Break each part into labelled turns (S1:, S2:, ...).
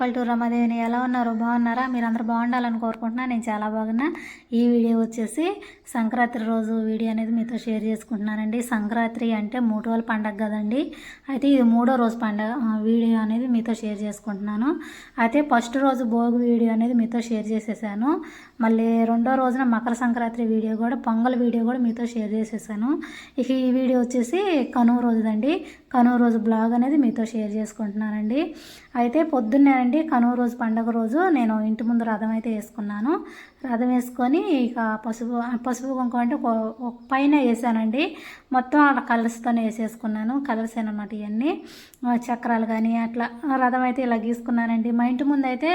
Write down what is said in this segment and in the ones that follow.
S1: పల్లెటూరు రమాదేవిని ఎలా ఉన్నారు? బాగున్నారా మీరు అందరు బాగుండాలని కోరుకుంటున్నాను నేను చాలా బాగున్నా. ఈ వీడియో వచ్చేసి సంక్రాంతి రోజు వీడియో అనేది మీతో షేర్ చేసుకుంటున్నానండి. సంక్రాంతి అంటే మూడు రోజుల పండగ కదండి. అయితే ఇది మూడో రోజు పండగ వీడియో అనేది మీతో షేర్ చేసుకుంటున్నాను. అయితే ఫస్ట్ రోజు భోగి వీడియో అనేది మీతో షేర్ చేసేసాను. మళ్ళీ రెండో రోజున మకర సంక్రాంతి వీడియో కూడా పొంగల్ వీడియో కూడా మీతో షేర్ చేసేసాను. ఇక ఈ వీడియో వచ్చేసి కనుమ రోజుదండి. కనుమ రోజు బ్లాగ్ అనేది మీతో షేర్ చేసుకుంటున్నానండి. అయితే పొద్దున్నేనండి కనుమ రోజు పండగ రోజు నేను నేను ఇంటి ముందు రథం అయితే వేసుకున్నాను. రథం వేసుకొని ఇక పసుపు పసుపు కుంకుమ అంటే ఒక- పైన వేసానండి. మొత్తం అలా కలర్స్తోనే వేసేసుకున్నాను. కలర్స్ అనమాట ఇవన్నీ చక్రాలు కానీ అట్లా రథం అయితే ఇలా గీసుకున్నానండి. మా ఇంటి ముందు అయితే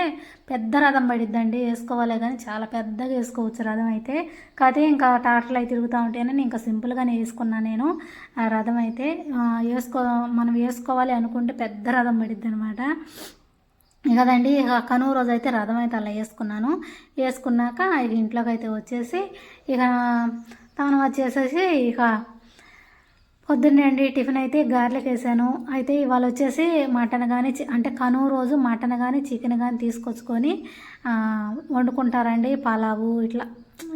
S1: పెద్ద రథం పడిద్దండి. వేసుకోవాలి కానీ చాలా పెద్దగా వేసుకోవచ్చు రథం అయితే. కాకపోతే ఇంకా టాటలు అయితే తిరుగుతూ ఉంటాయని ఇంకా సింపుల్గానే వేసుకున్నాను నేను. ఆ రథం అయితే వేసుకో మనం వేసుకోవాలి అనుకుంటే పెద్ద రథం పడిద్ది అనమాట కదండి ఇక కనువు రోజు అయితే రథం అయితే అలా వేసుకున్నాను. వేసుకున్నాక ఇక ఇంట్లోకి అయితే వచ్చేసి ఇక తాను వచ్చేసేసి ఇక పొద్దున్నే అండి టిఫిన్ అయితే గార్లిక్ వేసాను. అయితే ఇవాళ వచ్చేసి మటన్ కానీ అంటే కనువు రోజు మటన్ కానీ చికెన్ కానీ తీసుకొచ్చుకొని వండుకుంటారండి. పలావు ఇట్లా.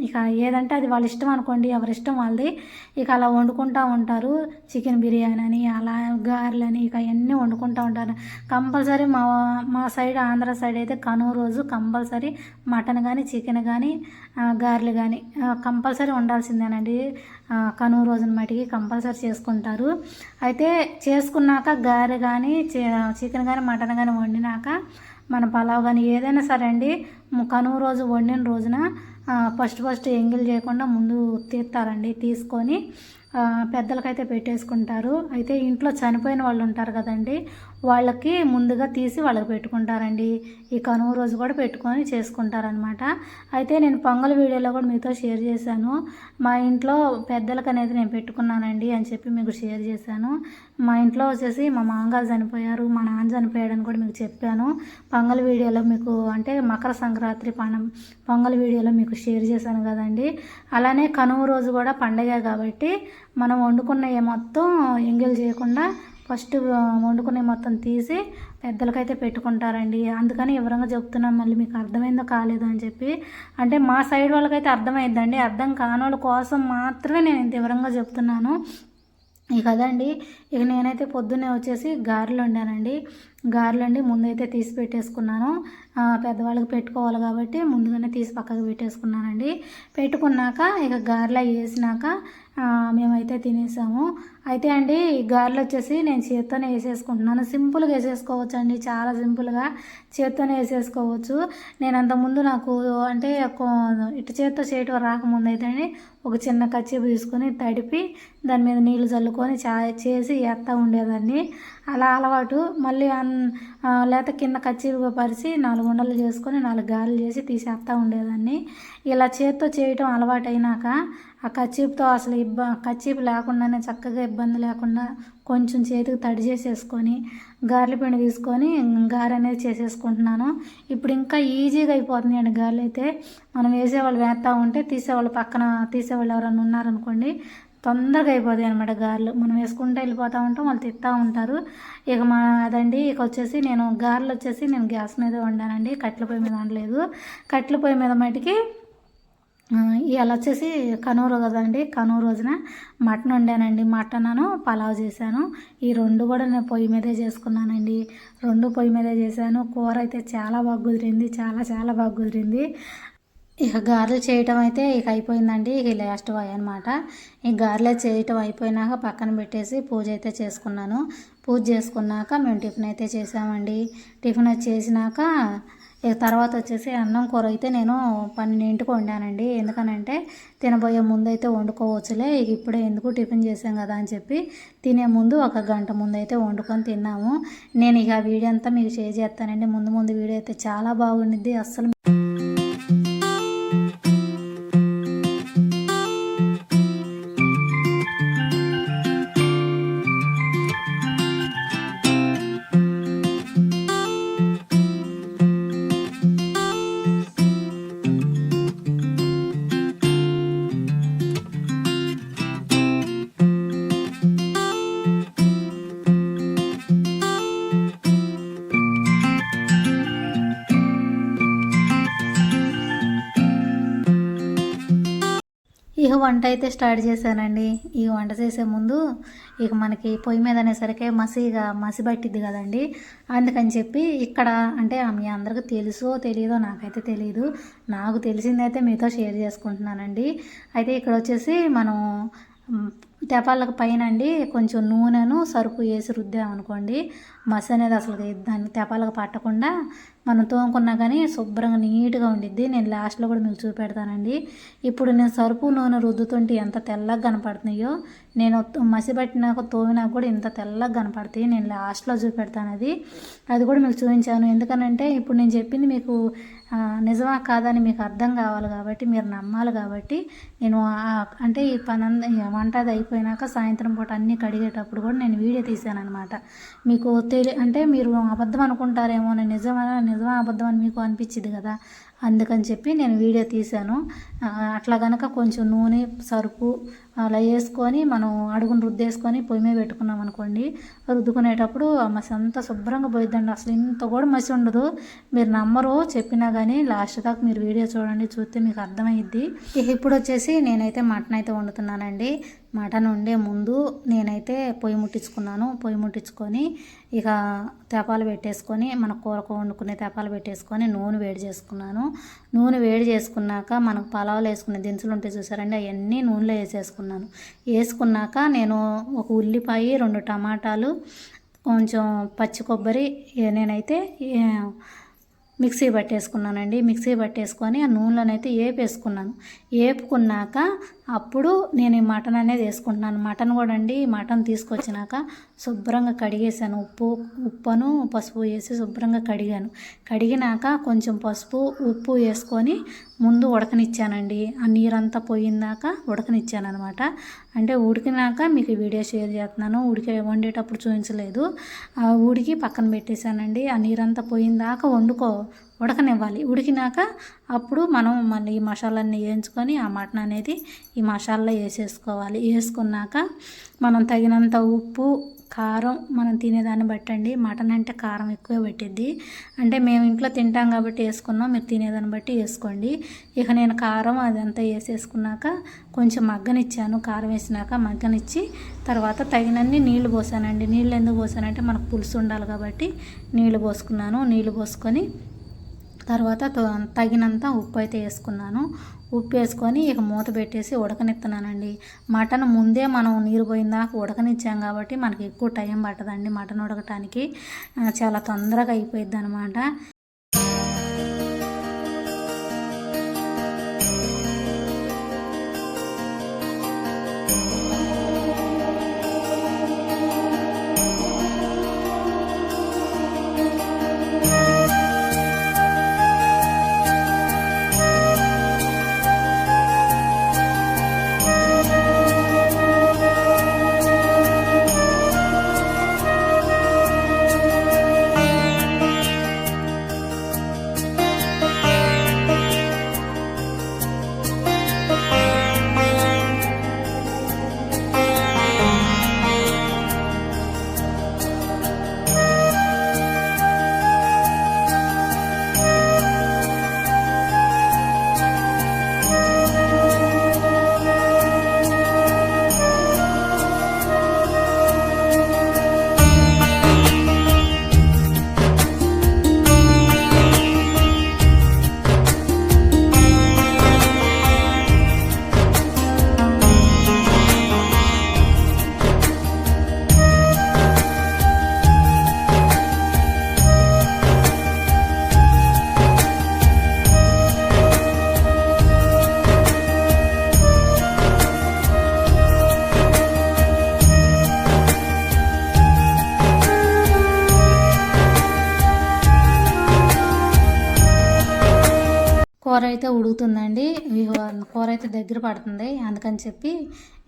S1: ఇక ఏదంటే అది వాళ్ళ ఇష్టం అనుకోండి ఎవరి ఇష్టం వాళ్ళది. ఇక అలా వండుకుంటూ ఉంటారు. చికెన్ బిర్యానీ అని అలా గారెలని ఇక అవన్నీ వండుకుంటూ ఉంటారు. కంపల్సరీ మా మా సైడ్ ఆంధ్ర సైడ్ అయితే కనుమ రోజు కంపల్సరీ మటన్ కానీ చికెన్ కానీ గారెలు కానీ కంపల్సరీ ఉండాల్సిందేనండి ఆ, కనుమ రోజున మటుకి కంపల్సరీ చేసుకుంటారు. అయితే చేసుకున్నాక గారె కానీ చికెన్ కానీ మటన్ కానీ వండినాక మన పలావ్ కానీ ఏదైనా సరే అండి ము- కనుమ రోజు వండిన రోజున ఫస్ట్ ఫస్ట్ ఎంగిల్ చేయకుండా ముందు తీస్తారండి తీసుకొని పెద్దలకైతే పెట్టేసుకుంటారు. అయితే ఇంట్లో చనిపోయిన వాళ్ళు ఉంటారు కదండి వాళ్ళకి ముందుగా తీసి వాళ్ళకి పెట్టుకుంటారండి. ఈ కనుమ రోజు కూడా పెట్టుకొని చేసుకుంటారనమాట అయితే నేను పొంగల్ వీడియోలో కూడా మీతో షేర్ చేశాను. మా ఇంట్లో పెద్దలకు అనేది నేను పెట్టుకున్నానండి అని చెప్పి మీకు షేర్ చేశాను. మా ఇంట్లో వచ్చేసి మా మామగారు చనిపోయారు మా నాన్న చనిపోయాడని కూడా మీకు చెప్పాను. పొంగల్ వీడియోలో మీకు అంటే మకర సంక్రాంతి పండ పొంగల్ వీడియోలో మీకు షేర్ చేశాను కదండి. అలానే కనుమ రోజు కూడా పండగే కాబట్టి మనం వండుకున్నవి మొత్తం ఎంగిల్ చేయకుండా ఫస్ట్ వండుకునే మొత్తం తీసి పెద్దలకైతే పెట్టుకుంటారండి. అందుకని వివరంగా చెప్తున్నాం మళ్ళీ మీకు అర్థమైందో కాలేదో అని చెప్పి. అంటే మా సైడ్ వాళ్ళకైతే అర్థమైందండి అర్థం కాని వాళ్ళ కోసం మాత్రమే నేను ఇంత వివరంగా చెప్తున్నాను. ఇక కదండి ఇక నేనైతే పొద్దున్నే వచ్చేసి గారెలు వండానండి. గారెలు అండి ముందైతే తీసి పెట్టేసుకున్నాను. పెద్దవాళ్ళకి పెట్టుకోవాలి కాబట్టి ముందుగానే తీసి పక్కకు పెట్టేసుకున్నానండి. పెట్టుకున్నాక ఇక గారెలు అవి వేసినాక మేమైతే తినేసాము. అయితే అండి గారెలు వచ్చేసి నేను చేత్తోనే వేసేసుకుంటున్నాను. సింపుల్గా వేసేసుకోవచ్చు అండి చాలా సింపుల్గా చేత్తోనే వేసేసుకోవచ్చు. నేను అంతకుముందు నాకు అంటే ఇటు చేత్తో చేయటం రాకముందు అయితే అండి ఒక చిన్న కచ్చిపు తీసుకొని తడిపి దాని మీద నీళ్ళు చల్లుకొని చా చేసి ఎత్తా ఉండేదాన్ని. అలా అలవాటు మళ్ళీ అన్ లేత కింద కచ్చిపు పరిచి నాలుగు ఉండలు చేసుకొని నాలుగు గారెలు చేసి తీసేస్తూ ఉండేదాన్ని. ఇలా చేత్తో చేయటం అలవాటు అయినాక ఆ కచ్చీపుతో అసలు ఇబ్బ కచ్చీపు లేకుండానే చక్కగా ఇబ్బంది లేకుండా కొంచెం చేతికి తడి చేసేసుకొని గారెల పిండి తీసుకొని గారె అనేది చేసేసుకుంటున్నాను. ఇప్పుడు ఇంకా ఈజీగా అయిపోతుంది అండి గారెలు అయితే. మనం వేసేవాళ్ళు వేస్తూ ఉంటే తీసేవాళ్ళు పక్కన తీసేవాళ్ళు ఎవరైనా ఉన్నారనుకోండి తొందరగా అయిపోతాయి అనమాట గారెలు. మనం వేసుకుంటూ వెళ్ళిపోతూ ఉంటాం వాళ్ళు తిస్తూ ఉంటారు. ఇక మా అదండి ఇక వచ్చేసి నేను గారెలు వచ్చేసి నేను గ్యాస్ మీద వండానండి. కట్టెల పొయ్యి మీద వండలేదు. కట్టెల పొయ్యి మీద మటుకి ఇవాళ వచ్చేసి కనూరు కదండి కనూరు రోజున మటన్ వండానండి. మటనను పలావ్ చేశాను. ఈ రెండు కూడా నేను పొయ్యి మీదే చేసుకున్నానండి. రెండు పొయ్యి మీదే చేశాను. కూర అయితే చాలా బాగా కుదిరింది. చాలా చాలా బాగా కుదిరింది. ఇక గారెలు చేయటం అయితే ఇక అయిపోయిందండి. ఇక లాస్ట్ వాయి అనమాట ఈ గారెలు చేయటం అయిపోయినాక పక్కన పెట్టేసి పూజ అయితే చేసుకున్నాను. పూజ చేసుకున్నాక మేము టిఫిన్ అయితే చేసామండి. టిఫిన్ అది చేసినాక ఇక తర్వాత వచ్చేసి అన్నం కూర అయితే నేను పన్నెండింటికి వండానండి. ఎందుకనంటే తినబోయే ముందు అయితే వండుకోవచ్చులే. ఇక ఇప్పుడే ఎందుకు టిఫిన్ చేసాం కదా అని చెప్పి తినే ముందు ఒక గంట ముందు అయితే వండుకొని తిన్నాము. నేను ఇక ఆ వీడియో అంతా మీకు షేర్ చేస్తానండి. ముందు ముందు వీడియో అయితే చాలా బాగుండిద్ది. అస్సలు వంట అయితే స్టార్ట్ చేశానండి. ఈ వంట చేసే ముందు ఇక మనకి పొయ్యి మీద అనేసరికి మసిగా మసి పట్టిద్ది కదండి. అందుకని చెప్పి ఇక్కడ అంటే మీ అందరికీ తెలుసో తెలియదో నాకైతే తెలియదు నాకు తెలిసిందైతే మీతో షేర్ చేసుకుంటున్నానండి. అయితే ఇక్కడ వచ్చేసి మనం తెపాలకు పైన అండి కొంచెం నూనెను సరుపు వేసి రుద్దామనుకోండి. మసి అనేది అసలు దాన్ని తెపాలకు పట్టకుండా మనం తోముకున్నా కానీ శుభ్రంగా నీట్గా ఉండిద్ది. నేను లాస్ట్లో కూడా మీకు చూపెడతానండి. ఇప్పుడు నేను సరుపు నూనె రుద్దుతుంటే ఎంత తెల్లగా కనపడుతున్నాయో నేను మసి పట్టినాక తోమినాక కూడా ఇంత తెల్లగా కనపడతాయి. నేను లాస్ట్లో చూపెడతాను అది. అది కూడా మీకు చూపించాను. ఎందుకనంటే ఇప్పుడు నేను చెప్పింది మీకు నిజమా కాదని మీకు అర్థం కావాలి కాబట్టి మీరు నమ్మాలి కాబట్టి నేను అంటే ఈ పని అంద- వంట అది అయిపోయినాక సాయంత్రం పూట అన్నీ కడిగేటప్పుడు కూడా నేను వీడియో తీశాను అనమాట మీకు తెలి అంటే మీరు అబద్ధం అనుకుంటారేమో నేను నిజమా నిజమా అబద్ధం అని మీకు అనిపించింది కదా? అందుకని చెప్పి నేను వీడియో తీశాను. అట్లా కనుక కొంచెం నూనె సరుపు అలా వేసుకొని మనం అడుగును రుద్దేసుకొని పొయ్యి మీద పెట్టుకున్నాం అనుకోండి రుద్దుకునేటప్పుడు మసి అంతా శుభ్రంగా పోయిద్దండి. అసలు ఇంత కూడా మసి ఉండదు. మీరు నమ్మరు చెప్పినా కానీ లాస్ట్ దాకా మీరు వీడియో చూడండి చూస్తే మీకు అర్థమైద్ది. ఇప్పుడు వచ్చేసి నేనైతే మటన్ అయితే వండుతున్నానండి. మటన్ వండే ముందు నేనైతే పొయ్యి ముట్టించుకున్నాను. పొయ్యి ముట్టించుకొని ఇక తెపాలు పెట్టేసుకొని మన కూరకు వండుకునే తెపాలు పెట్టేసుకొని నూనె వేడి చేసుకున్నాను. నూనె వేడి చేసుకున్నాక మనకు పలావులు వేసుకునే దినుసులు ఉంటాయి చూసారండి అవన్నీ నూనెలో వేసేసుకున్నాను. వేసుకున్నాక నేను ఒక ఉల్లిపాయ రెండు టమాటాలు కొంచెం పచ్చి కొబ్బరి నేనైతే మిక్సీ పట్టేసుకున్నానండి. మిక్సీ పట్టేసుకొని ఆ నూనెలోనైతే వేపేసుకున్నాను వేపుకున్నాక అప్పుడు నేను ఈ మటన్ అనేది వేసుకుంటున్నాను. మటన్ కూడా అండి మటన్ తీసుకొచ్చినాక శుభ్రంగా కడిగేసాను ఉప్పు ఉప్పును పసుపు వేసి శుభ్రంగా కడిగాను. కడిగినాక కొంచెం పసుపు ఉప్పు వేసుకొని ముందు ఉడకనిచ్చానండి. ఆ నీరంతా పోయిందాక ఉడకనిచ్చాను అనమాట అంటే ఉడికినాక మీకు వీడియో షేర్ చేస్తున్నాను. ఉడికే వండేటప్పుడు చూపించలేదు. ఆ ఉడికి పక్కన పెట్టేశానండి. ఆ నీరంతా పోయిందాక వండుకో ఉడకనివ్వాలి. ఉడికినాక అప్పుడు మనం మళ్ళీ ఈ మసాలాన్ని వేయించుకొని ఆ మటన్ అనేది ఈ మసాలాలో వేసేసుకోవాలి. వేసుకున్నాక మనం తగినంత ఉప్పు కారం మనం తినేదాన్ని బట్టండి మటన్ అంటే కారం ఎక్కువ పెట్టిద్ది. అంటే మేము ఇంట్లో తింటాం కాబట్టి వేసుకున్నాం మీరు తినేదాన్ని బట్టి వేసుకోండి. ఇక నేను కారం అదంతా వేసేసుకున్నాక కొంచెం మగ్గనిచ్చాను. కారం వేసినాక మగ్గనిచ్చి తర్వాత తగినన్ని నీళ్ళు పోసానండి. నీళ్ళు ఎందుకు పోసానంటే మనకు పులుసు ఉండాలి కాబట్టి నీళ్ళు పోసుకున్నాను. నీళ్ళు పోసుకొని తర్వాత తగినంత ఉప్పు అయితే వేసుకున్నాను. ఉప్పు వేసుకొని ఇక మూత పెట్టేసి ఉడకనిస్తున్నానండి మటన్ ముందే మనం నీరు పోయిందాక ఉడకనిచ్చాం కాబట్టి మనకి ఎక్కువ టైం పట్టదండి మటన్ ఉడకటానికి. చాలా తొందరగా అయిపోయిద్ది అనమాట అయితే ఉడుకుతుందండి. కూర అయితే దగ్గర పడుతుంది. అందుకని చెప్పి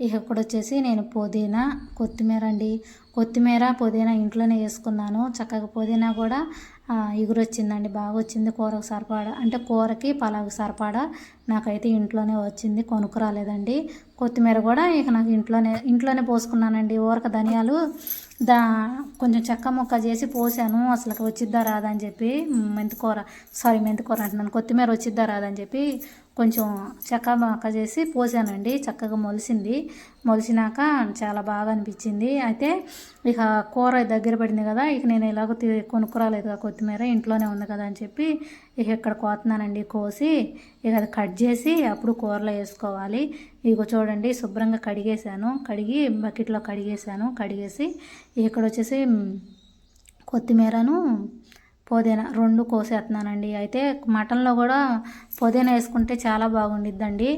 S1: ఇక ఇక్కడ వచ్చేసి నేను పుదీనా కొత్తిమీర అండి. కొత్తిమీర పుదీనా ఇంట్లోనే వేసుకున్నాను. చక్కగా పుదీనా కూడా ఆ, వచ్చిందండి బాగా వచ్చింది కూరకు సరిపడా అంటే కూరకి పలావుకి సరిపడా నాకైతే ఇంట్లోనే వచ్చింది. కొనుక్కు రాలేదండి. కొత్తిమీర కూడా ఇక నాకు ఇంట్లోనే ఇంట్లోనే పోసుకున్నానండి. ఊరక ధనియాలు దా కొంచెం చెక్క ముక్క చేసి పోసాను. అసలు వచ్చిద్దా రాదని చెప్పి మెంతికూర సారీ మెంతికూర అంటున్నాను. కొత్తిమీర వచ్చిద్దా రాదని చెప్పి కొంచెం చెక్క ముక్క చేసి పోసానండి. చక్కగా మొలిసింది. మొలిసినాక చాలా బాగా అనిపించింది. అయితే ఇక కూర దగ్గర పడింది కదా ఇక నేను ఎలాగో కొనుక్కురాలేదు కొత్తిమీర ఇంట్లోనే ఉంది కదా అని చెప్పి ఇక ఇక్కడ కోతున్నానండి కోసి ఇక అది కట్ చేసి అప్పుడు కూరలో వేసుకోవాలి. ఇక చూడండి శుభ్రంగా కడిగేసాను కడిగి బకెట్లో కడిగేసాను కడిగేసి ఇక్కడ వచ్చేసి కొత్తిమీరను పుదీనా రెండు కోసేస్తున్నానండి. అయితే మటన్లో కూడా పుదీనా వేసుకుంటే చాలా బాగుండిద్దండి.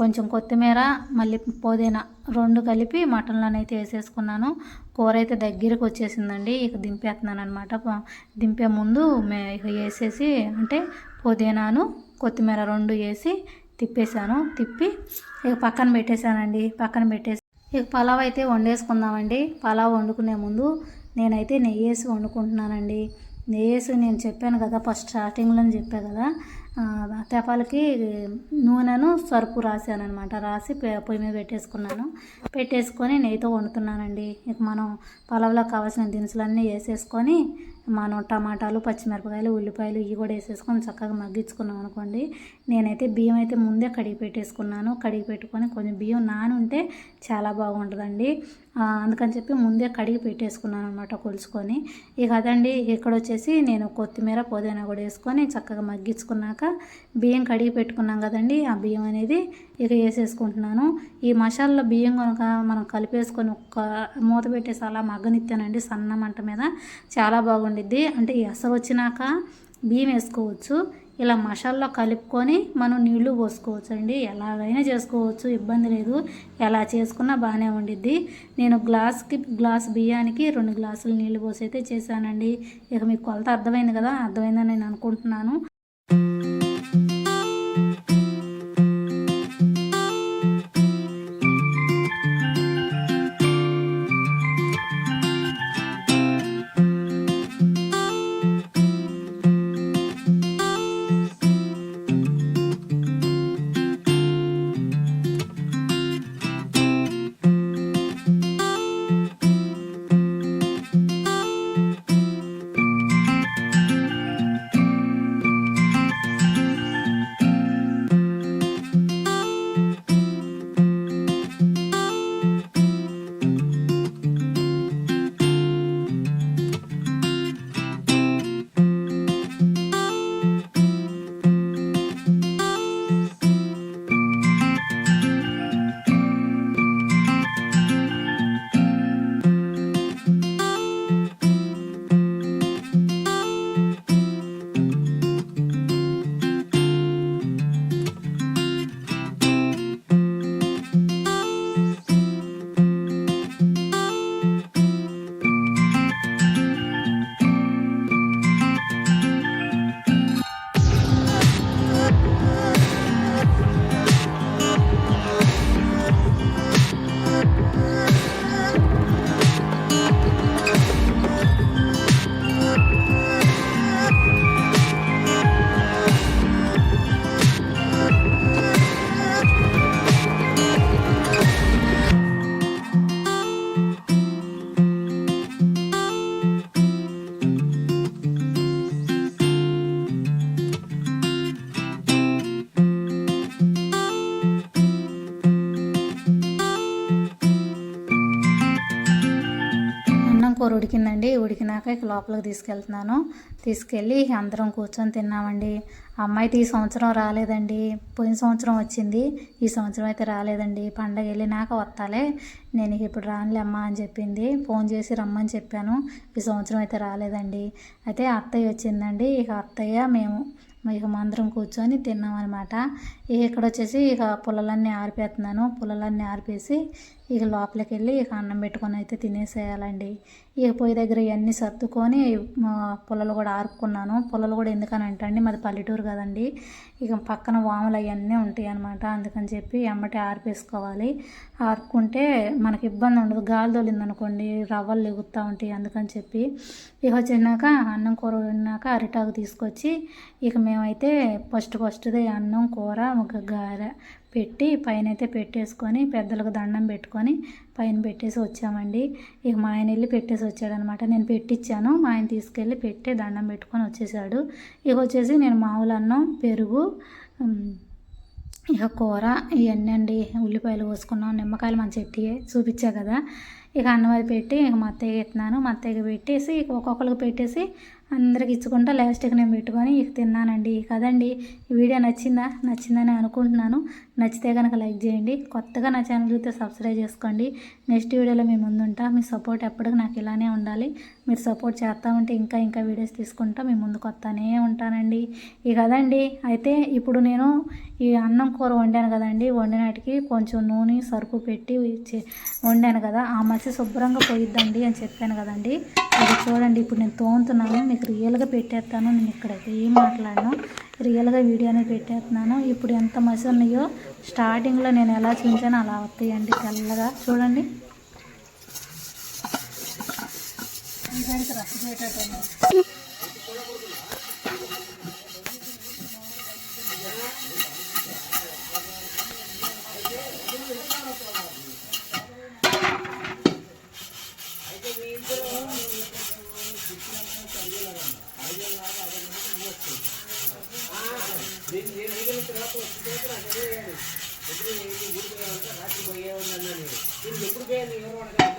S1: కొంచెం కొత్తిమీర మళ్ళీ పుదీనా రెండు కలిపి మటన్లోనైతే వేసేసుకున్నాను. కూర అయితే దగ్గరికి వచ్చేసిందండి. ఇక దింపేస్తున్నాను అనమాట దింపే ముందు మే ఇక వేసేసి అంటే పుదీనాను కొత్తిమీర రెండు వేసి తిప్పేశాను. తిప్పి ఇక పక్కన పెట్టేశానండి. పక్కన పెట్టేసి ఇక పలావ్ అయితే వండేసుకుందామండి. పలావ్ వండుకునే ముందు నేనైతే నెయ్యి వేసి వండుకుంటున్నానండి. వేసి నేను చెప్పాను కదా ఫస్ట్ స్టార్టింగ్లో చెప్పా కదా తెపాలకి నూనెను సరుపు రాశాను అనమాట రాసి పె- పొయ్యి మీద పెట్టేసుకున్నాను. పెట్టేసుకొని నెయ్యితో వండుతున్నానండి. ఇక మనం పొలంలో కావాల్సిన దినుసులన్నీ వేసేసుకొని మనం టమాటాలు పచ్చిమిరపకాయలు ఉల్లిపాయలు ఇవి కూడా వేసేసుకొని చక్కగా మగ్గించుకున్నాం అనుకోండి. నేనైతే బియ్యం అయితే ముందే కడిగి పెట్టేసుకున్నాను. కడిగి పెట్టుకొని కొంచెం బియ్యం నానుంటే చాలా బాగుంటుందండి. అందుకని చెప్పి ముందే కడిగి పెట్టేసుకున్నాను అనమాట కొలుచుకొని. ఇక అదండి ఇక్కడ వచ్చేసి నేను కొత్తిమీర పుదీనా కూడా వేసుకొని చక్కగా మగ్గించుకున్నాక బియ్యం కడిగి పెట్టుకున్నాం కదండి. ఆ బియ్యం అనేది ఇక వేసేసుకుంటున్నాను. ఈ మసాలాలో బియ్యం కనుక మనం కలిపేసుకొని ఒక్క మూత పెట్టేసి అలా మగ్గనిత్తానండి సన్న మంట మీద. చాలా బాగుండిద్ది. అంటే ఎసరు వచ్చినాక బియ్యం వేసుకోవచ్చు. ఇలా మసాల్లో కలుపుకొని మనం నీళ్ళు పోసుకోవచ్చు అండి ఎలాగైనా చేసుకోవచ్చు ఇబ్బంది లేదు. ఎలా చేసుకున్నా బాగానే ఉండిద్ది. నేను గ్లాస్కి గ్లాస్ బియ్యానికి రెండు గ్లాసులు నీళ్ళు పోసి అయితే చేశానండి. ఇక మీకు కొలత అర్థమైంది కదా అర్థమైందని నేను అనుకుంటున్నాను. ఉడికినాక ఇక లోపలికి తీసుకెళ్తున్నాను. తీసుకెళ్ళి అందరం కూర్చొని తిన్నామండి. అమ్మాయితే ఈ సంవత్సరం రాలేదండి. పోయిన సంవత్సరం వచ్చింది. ఈ సంవత్సరం అయితే రాలేదండి. పండగ వెళ్ళినాక వస్తాలే. నేను ఇప్పుడు రానులే అమ్మ అని చెప్పింది. ఫోన్ చేసి రమ్మని చెప్పాను. ఈ సంవత్సరం అయితే రాలేదండి. అయితే అత్తయ్య వచ్చిందండి. ఇక అత్తయ్య మేము ఇక మందరం కూర్చొని తిన్నాం అనమాట ఇక ఇక్కడ వచ్చేసి ఇక పుల్లలన్నీ ఆరిపేస్తున్నాను. పుల్లలన్నీ ఆరిపేసి ఇక లోపలికి వెళ్ళి ఇక అన్నం పెట్టుకొని అయితే తినేసేయాలండి. ఇక పొయ్యి దగ్గర ఇవన్నీ సర్దుకొని మా పుల్లలు కూడా ఆరుకున్నాను పొలలు కూడా ఎందుకని అంటండి మాది పల్లెటూరు కదండి. ఇక పక్కన వాములు అవన్నీ ఉంటాయి అనమాట అందుకని చెప్పి ఎమ్మటి ఆర్పేసుకోవాలి. ఆరుకుంటే మనకి ఇబ్బంది ఉండదు. గాలి తోలింది అనుకోండి రవ్వలు ఎగుతూ ఉంటాయి అందుకని చెప్పి. ఇక వచ్చినాక అన్నం కూర ఉన్నాక అరిటాకు తీసుకొచ్చి ఇక మేమైతే ఫస్ట్ ఫస్ట్దే అన్నం కూర ఒక గారె పెట్టి పైన అయితే పెట్టేసుకొని పెద్దలకు దండం పెట్టుకొని పైన పెట్టేసి వచ్చామండి. ఇక మా ఆయన వెళ్ళి పెట్టేసి వచ్చాడనమాట. నేను పెట్టించాను మా ఆయన తీసుకెళ్ళి పెట్టి దండం పెట్టుకొని వచ్చేసాడు. ఇక వచ్చేసి నేను మామూలు అన్నం పెరుగు ఇక కూర ఇవన్నీ అండి. ఉల్లిపాయలు కోసుకున్నాం నిమ్మకాయలు మన చెట్టియే చూపించా కదా. ఇక అన్నం అది పెట్టి ఇక మా అత్తయ్య ఎత్తున్నాను. మా అత్తయ్యకి పెట్టేసి ఇక ఒక్కొక్కరికి పెట్టేసి అందరికి ఇచ్చుకుంటా లాస్ట్కి నేను పెట్టుకొని ఇక తిన్నానండి. కదండి ఈ వీడియో నచ్చిందా? నచ్చిందని అనుకుంటున్నాను. నచ్చితే కనుక లైక్ చేయండి. కొత్తగా నా ఛానల్ చూస్తే సబ్స్క్రైబ్ చేసుకోండి. నెక్స్ట్ వీడియోలో మేము ముందుంటా మీ సపోర్ట్ ఎప్పటికీ నాకు ఇలానే ఉండాలి. మీరు సపోర్ట్ చేస్తూ ఉంటే ఇంకా ఇంకా వీడియోస్ తీసుకుంటా. మీ ముందుకు వస్తానే ఉంటానండి. ఇక కదండి అయితే ఇప్పుడు నేను ఈ అన్నం కూర వండాను కదండి. వండినాటికి కొంచెం నూనె సరుపు పెట్టి చే- వండాను కదా. ఆ మసి శుభ్రంగా పోయిద్దండి అని చెప్పాను కదండి. అది చూడండి ఇప్పుడు నేను తోముతున్నాను. మీకు రియల్గా పెట్టేస్తాను. నేను ఇక్కడ ఏం మాట్లాడను. రియల్గా వీడియో అనేది పెట్టేస్తున్నాను. ఇప్పుడు ఎంత మసి ఉన్నాయో స్టార్టింగ్లో నేను ఎలా చూసానో అలా వస్తాయండి తెల్లగా. చూడండి. నేను ఏ నీళ్ళు తర్వాత వచ్చిన అదే వేయాలి. ఎప్పుడు ఏంటి ఊరికి పోయావంటే రాత్రి పోయేవాడిని అన్నా నేను. నేను ఎప్పుడు పోయాను ఎవరు అడగాలి?